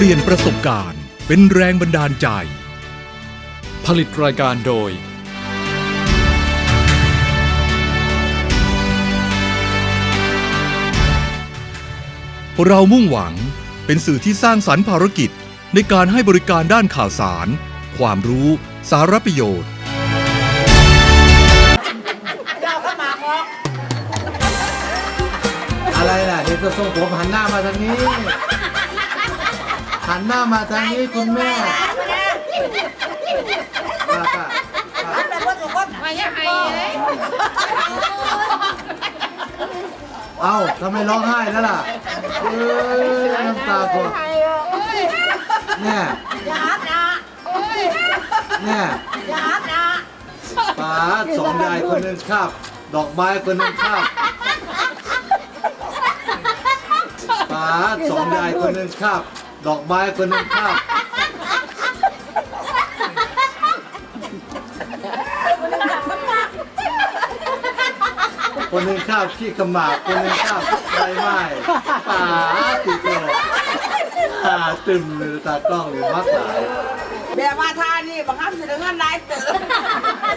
เปลี่ยนประสบการณ์เป็นแรงบันดาลใจ ผลิตรายการโดย เรามุ่งหวังเป็นสื่อที่สร้างสรรค์ภารกิจในการให้บริการด้านข่าวสาร ความรู้ สารประโยชน์ อะไรล่ะเห็นตัวทรงผมหันหน้ามาทางนี้ หันหน้ามาทางนี้คุณแม่ป้าป้าเอ้าทำไมร้องไห้แล้วล่ะเอ้ยน้ำตาคลอเนี่ยเนี่ยป้าสองยายคนหนึ่งคาบดอกไม้คนหนึ่งคาบป๋าสองยายคนหนึ่งคาบ ดอกไม้คนหนึ่งคาบคนหนึ่งคาบขี้ขมากคนหนึ่งคาบใบไม้ป๋าติดตัวตาตึมเลยตากล้องเลยมักหลายแบบว่าท่านี่บังคับเสนอเงินรายเติม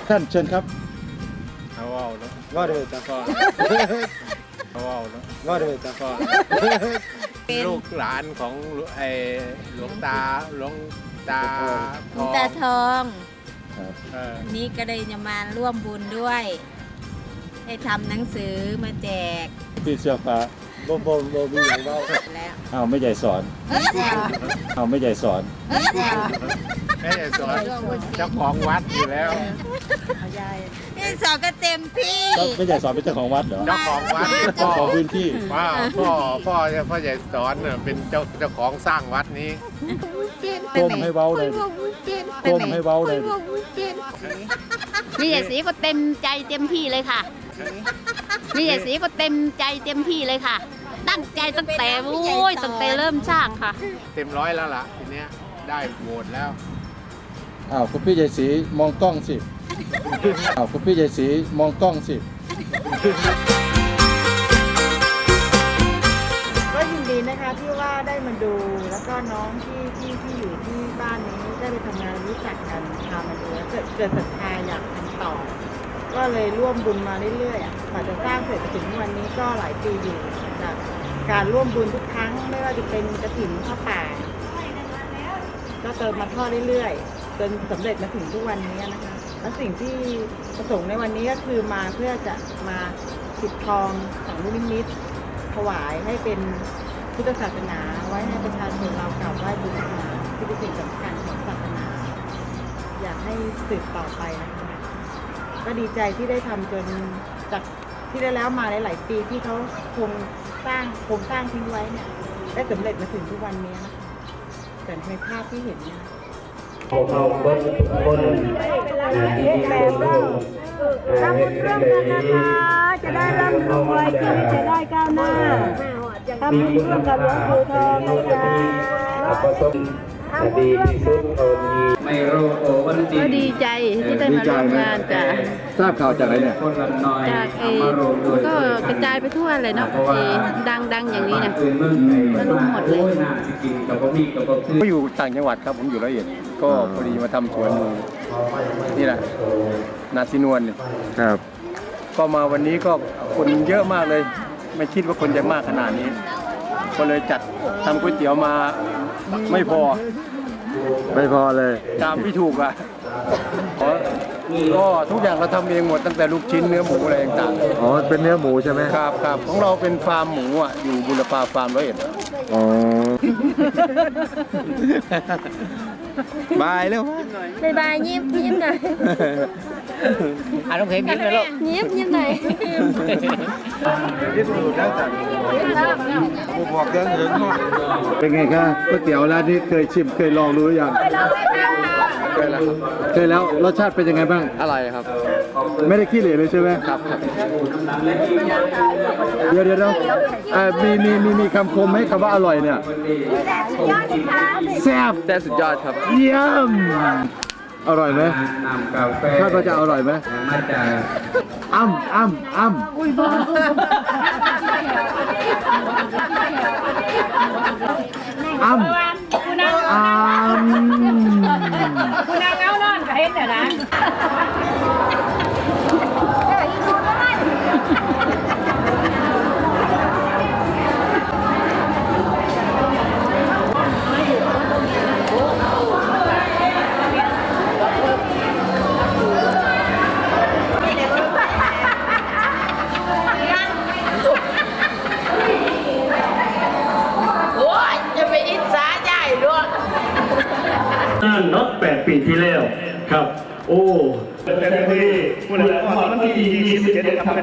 ท่านเชิญครับเอาเอาแล้วว่าเลยจ้ะก็เอาเอาแล้วว่าเลยจ้ะก็ ลูกหลานของไอ้หลวงตาหลวงตาทองตาทองเออวันนี้ก็เลยจะมาร่วมบุญด้วย ให้ทำหนังสือมาแจกพี่เสื้อฟ้าบ่บ่บ่มีอย่างเบ้าแล้วเอาไม่ใหญ่สอน เอาไม่ใหญ่สอน ไม่ได้สอนเจ้าของวัดอยู่แล้ว นี่สอนก็เต็มที่ก็ไม่ใหญ่สอนเป็นเจ้าของวัดเหรอเจ้าของวัดเจ้าพ่อของพื้นที่ว่าพ่อพ่อพ่อใหญ่สอนน่ะเป็นเจ้าเจ้าของสร้างวัดนี้ก้มให้เว้าเลยก้มให้เว้าเลยนี่ใหญ่สีก็เต็มใจเต็มที่เลยค่ะนี่ใหญ่สีก็เต็มใจเต็มที่เลยค่ะ ตั้งใจตั้งแต่โอ้ยตั้งแต่เริ่มสร้างค่ะ เต็มร้อยแล้วล่ะทีเนี้ยได้โหวตแล้วอ้าวคุณพี่ใหญ่สีมองกล้องสิ อ้าวคุณพี่ใหญ่สีมองกล้องสิ ก็ยินดีนะคะที่ว่าได้มาดูแล้วก็น้องที่ที่ที่อยู่ที่บ้านนี้ได้ไปทำงานรู้จักกันพามาดูแล้วเกิดเกิดศรัทธาอยากทำต่อ ก็เลยร่วมบุญมาเรื่อยๆอะกว่าจะสร้างเสร็จถึงวันนี้ก็หลายปีอยู่จากการร่วมบุญทุกครั้งไม่ว่าจะเป็นกระถิ่นข้าวป่า ก็เติมมาทอดเรื่อยๆจนสำเร็จมาถึงทุกวันนี้นะคะ และสิ่งที่ประสงค์ในวันนี้ก็คือมาเพื่อจะมาปิดทองของลูกนิมิตถวายให้เป็นพุทธศาสนาไว้ให้ประชาชนเรากราบไหว้บูชาที่เป็นสิ่งสำคัญของศาสนา อยากให้สืบต่อไปนะคะก็ดีใจที่ได้ทำจนจากที่ได้แล้วมาหลาย ๆ ปีที่เขาคงสร้างโครงสร้างทิ้งไว้เนี่ยได้สำเร็จมาถึงทุกวันนี้นะคะแต่ในภาพที่เห็นเนี่ย เขาเขาเบิ้ลคนอ่าดีดีคนลูกอ่าเฮ็ดได้เลยจะได้ร่ำรวยชีวิตจะได้ก้าวหน้าทำบุญร่วมกับหลวงปู่ทองนะคะ ดีที่สุดคนมีไม่โรโอวันจีก็ดีใจที่ได้มาร่วมงานจ้ะทราบข่าวจากไหนเนี่ยคนละน้อยจากเอมาโรโดยก็กระจายไปทั่วเลยเนาะเอดังดังๆอย่างนี้นะอื่นเมืองไทยก็รู้หมดเลยโอ้น่าสิกินกับบ่มีกับบ่คือก็อยู่ต่างจังหวัดครับผมอยู่ร้อยเอ็ดก็พอดีมาทำสวนอยู่นี่แหละนาซินวลเนี่ยครับ ก็มาวันนี้ก็คนเยอะมากเลย ไม่คิดว่าคนจะมากขนาดนี้ ก็เลยจัดทำก๋วยเตี๋ยวมา ไม่พอไม่พอเลย ตามที่ถูกอะขอก็ทุกอย่างเราทำเองหมดตั้งแต่ลูกชิ้นเนื้อหมูอะไรต่างอ๋อ เป็นเนื้อหมูใช่ไหมๆครับครับของเราเป็นฟาร์มหมูอะอยู่บุรพาฟาร์มร้อยเอ็ดอ๋อ บายแล้วบายบายยิ้มยิ้มหน่อย อะต้องเห็นยิ้มเลยลูกยิ้มยิ้มหน่อยเป็นไงคะก๋วยเตี๋ยวร้านนี้เคยชิมเคยลองรู้หรือยังเคยแล้วเคยแล้วรสชาติเป็นยังไงบ้างอร่อยครับ ไม่ได้ขี้เหร่เลยใช่ไหมครับเดี๋ยวเดี๋ยวเดี๋ยวเอ่อมีมีมีมีคำคมไหมคำว่าอร่อยเนี่ยแซ่บแต่สุดยอดครับ เยี่ยม อร่อยไหมน้ำกาแฟคาดว่าจะอร่อยไหมมาจาอ่ำอ่ำอ่ำอุ้ยบ้าอ่ำคุณนางอ้ำคุณนางเล่าร้อนก็เห็นแต่นะ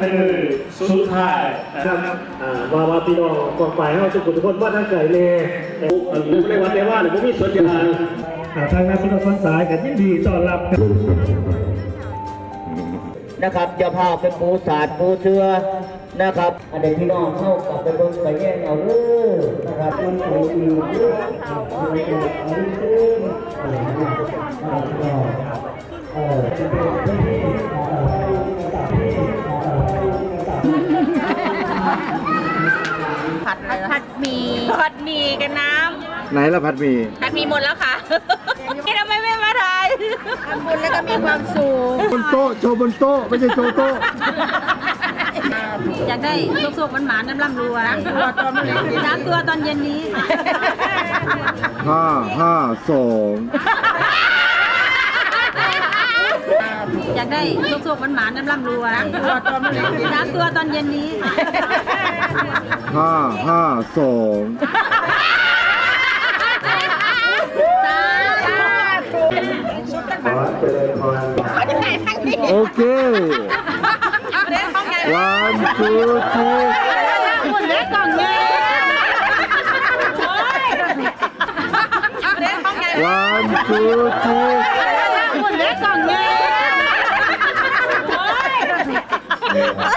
ครับคือสุดท้ายนะครับอ่าว่าว่าพี่น้องกองฝ่ายให้ทุกคนทุกคนว่าทั้งใจเลยผมในวันเดียวว่าหรือผมมีส่วนอย่างทางนักสุนทรสายกันยินดีต้อนรับนะครับอย่าพาเป็นปูศาสตร์ปูเชือนะครับอันเด็กพี่น้องเข้ากับไปเบิ่งไปแย่งเอาเด้อนะครับมันโอ้ยเออ ผัดผัดหมี่ผัดหมี่กับน้ไหนละพัดหมีำผัดหมี่หมดแล้วค่ะ นี่ทำไมไม่มาถ่ายทำบุญแล้วก็มีความสุขบนโต๊ะโชว์บนโต๊ะไม่ใช่โชว์โต๊ะอยากได้สุกๆหวานๆน้ำร่ำรวยน้ำตัวตอนน้ำตัวตอนเย็นนี้ ห้าห้าสอง อยากได้สุกๆหวานๆน้ำร่ำรวยน้ำตัวตอนน้ำตัวตอนเย็นนี้ ห้าห้าสองขอเจริญพรโอเควันทูทีคนเล็กกล่องเงี้ยวันทู Yeah.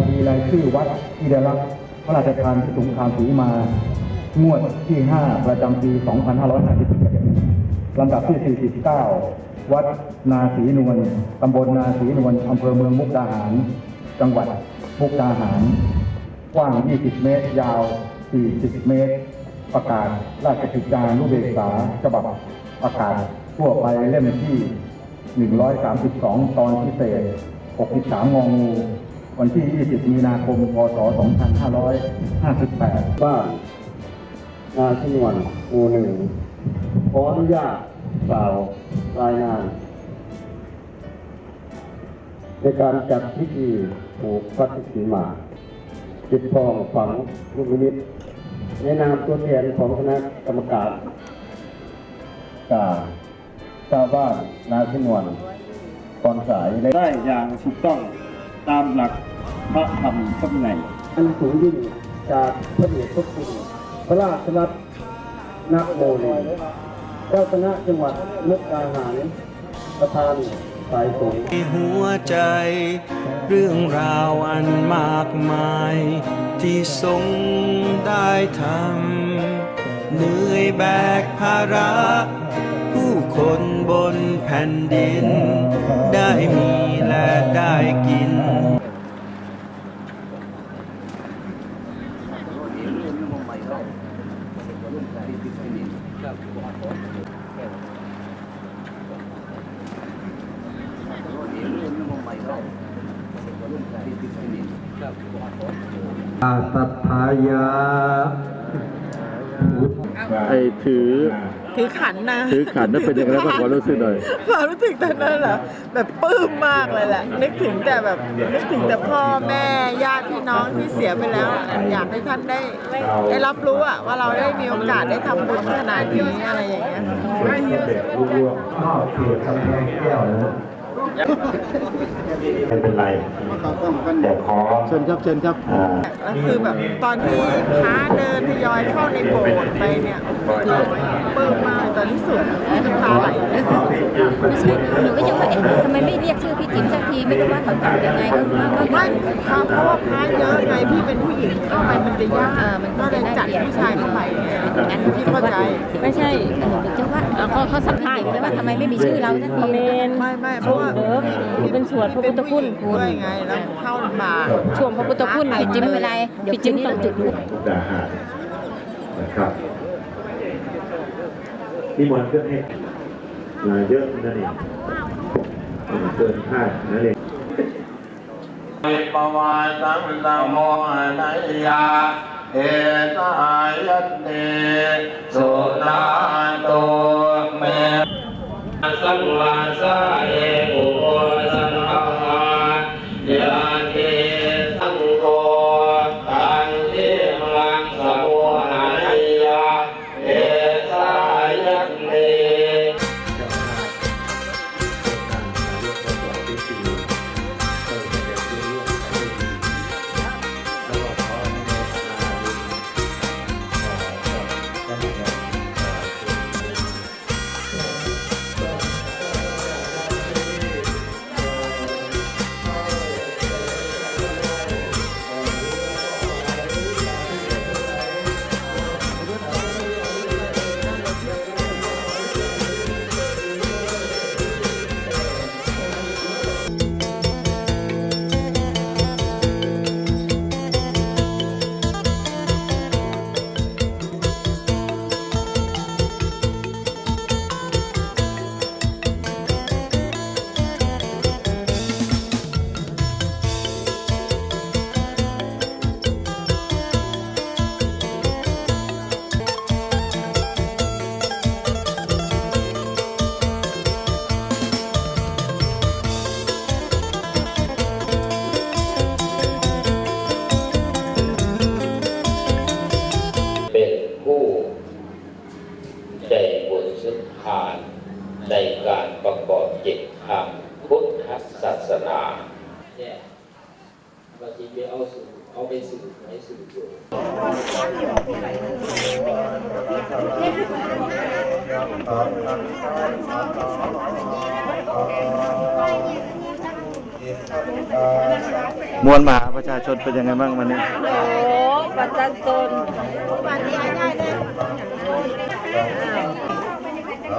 บัญชีรายชื่อวัดที่ได้รับพระราชทานสุงคามสีมางวดที่ 5 ประจำปี 2557ลำดับที่ 49 วัดนาศีนวลตำบลนาศีนวลอำเภอเมืองมุกดาหาร จังหวัดมุกดาหาร กว้าง 20 เมตร ยาว 40 เมตร ประกาศราชกิจจานุเบกษาฉบับประกาศทั่วไปเล่มที่ 132 ตอนพิเศษ 63 งองู วันที่ 20 มีนาคม พศ 2558บ้านานที่นวนหมู่หนึ่งขออนุญาตกล่าวรายงาน ในการจัดพิธีปลูกพระศิมาจิตทองฝังลูกนิมิตในนามตัวแทนของคณะกรรมการกาชาวบ้านนาชนวนตอนสายได้อย่างถูกต้องตามหลัก พระธรรมพระวินัยอันสูงยิ่งจากพระเดชพระคุณพระราชรัตนโมลีเจ้าคณะจังหวัดมุกดาหารประธานสายสงฆ์หัวใจ เรื่องราวอันมากมาย ที่ทรงได้ทำเหนื่อยแบกภาระ ผู้คนบนแผ่นดิน ได้มีและได้กิน อาสัทธายาไอถือถือขันนะ ถือขันนั่นเป็นยังไงบ้างขอรู้สึกหน่อยความรู้สึกตอนนั้นแหละแบบปลื้มมากเลยแหละนึกถึงแต่แบบนึกถึงแต่พ่อแม่ญาติพี่น้องที่เสียไปแล้วอะอยากให้ท่านได้ได้รับรู้อะว่าเราได้มีโอกาสได้ทำบุญขนาดนี้อะไรอย่างเงี้ยนอกเขตกำแพงแก้วนะ ไม่เป็นไร แต่ขอเชิญครับเชิญครับอ่าแล้วคือแบบตอนที่พระเดินทยอยเข้าในโบสถ์ไปเนี่ยคือปลื้มมากตอนที่สุดน้ำตาไหลเลยหนูก็ยังว่าเอ๊ะทำไมไม่เรียกชื่อพี่จิ๋มสักทีไม่รู้ว่าเขาจับยังไงก็ว่าก็ไม่ครับเพราะว่าพระเยอะไงพี่เป็นผู้หญิงเข้าไปมันจะยากก็เลยจัดผู้ชายเข้าไปไงงั้นพี่เข้าใจไม่ใช่หนูจะว่าเขาสัมภาษณ์อยู่เลยว่าทำไมไม่มีชื่อเราสักทีไม่ไม่เพราะว่าเออเป็นส่วนพระพุทธคุณคุณด้วยไงแล้วเข้าลำบากช่วงพระพุทธคุณพี่จิ้มไม่เป็นไรพี่จิ้มต้องจุดดาหารนะครับที่มอนเครื่องให้มาเยอะนั่นเองเกินคาดนั่นเองปวาสังสโมนายา เอตายตเตสุนาโตเมสังวาสาเอโอ ทานในการประกอบจิตทางพุทธศาสนาเนี่ยบางทีไปเอาสู่เอาไปสู่ไหนสู่อยู่มวลมหาประชาชนเป็นยังไงบ้างวันนี้ โอ้บัตรจันตนบัตรย้ายได้ เล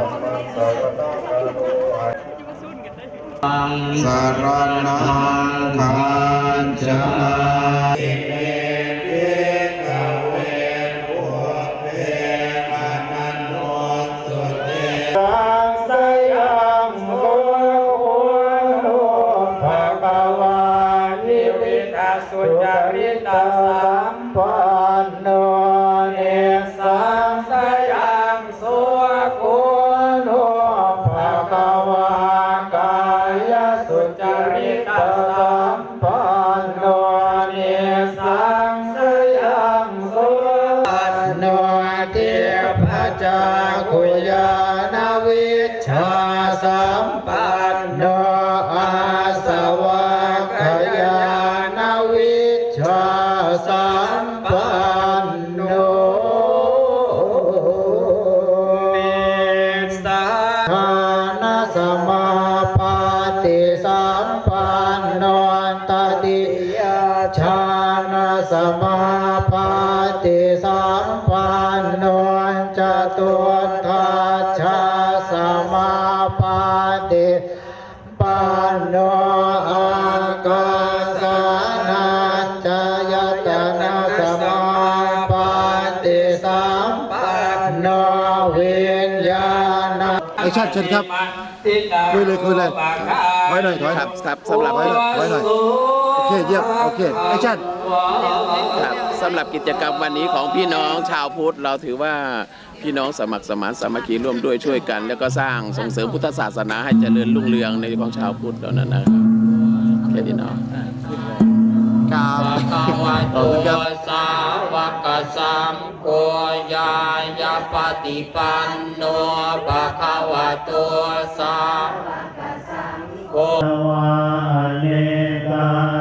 ญญาณไอชาติเชิญครับคุยเลยคุยเลยไว้หน่อยถอยครับครับสำหรับไว้หน่อยไว้หน่อยโอเคเยี่ยมโอเคไอชาติครับสำหรับกิจกรรมวันนี้ของพี่น้องชาวพุทธเราถือว่าพี่น้องสมัครสมานสามัคคีร่วมด้วยช่วยกัน แล้วก็สร้างส่งเสริมพุทธศาสนาให้เจริญรุ่งเรืองในของชาวพุทธเท่านั้นนะครับแค่นี้เนาะครับขอบคุณครับสาว กสังโฆยายาปฏิปันโนภะคะวะโตสาวกสังโฆวาเนกา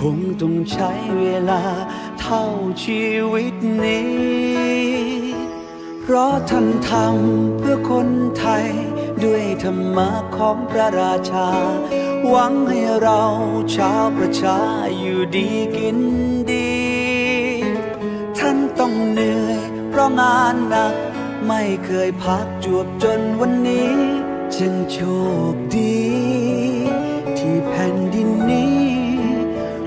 คงต้องใช้เวลาเท่าชีวิตนี้ เพราะท่านทำเพื่อคนไทย ด้วยธรรมะของพระราชา หวังให้เราชาวประชาอยู่ดีกินดี ท่านต้องเหนื่อย เพราะงานหนัก ไม่เคยพักจวบจนวันนี้ จึงโชคดี ที่แผ่นดินนี้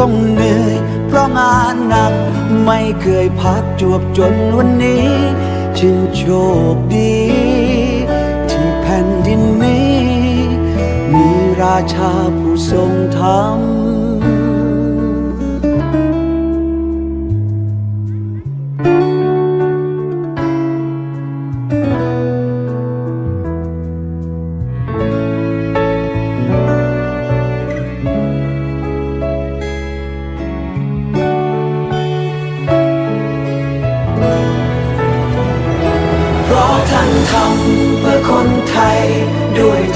ต้องเหนื่อย เพราะงานหนักไม่เคยพักจวบจนวันนี้ จึงโชคดี ที่แผ่นดินนี้ มีราชาผู้ทรงธรรม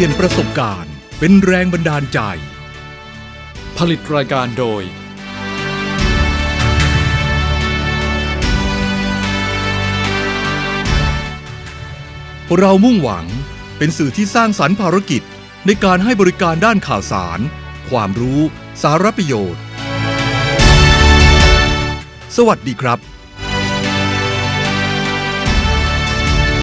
ลี่ยนประสบการณ์เป็นแรงบันดาลใจ ผลิตรายการโดย เรามุ่งหวังเป็นสื่อที่สร้างสรรค์ภารกิจในการให้บริการด้านข่าวสาร ความรู้ สารประโยชน์ สวัสดีครับ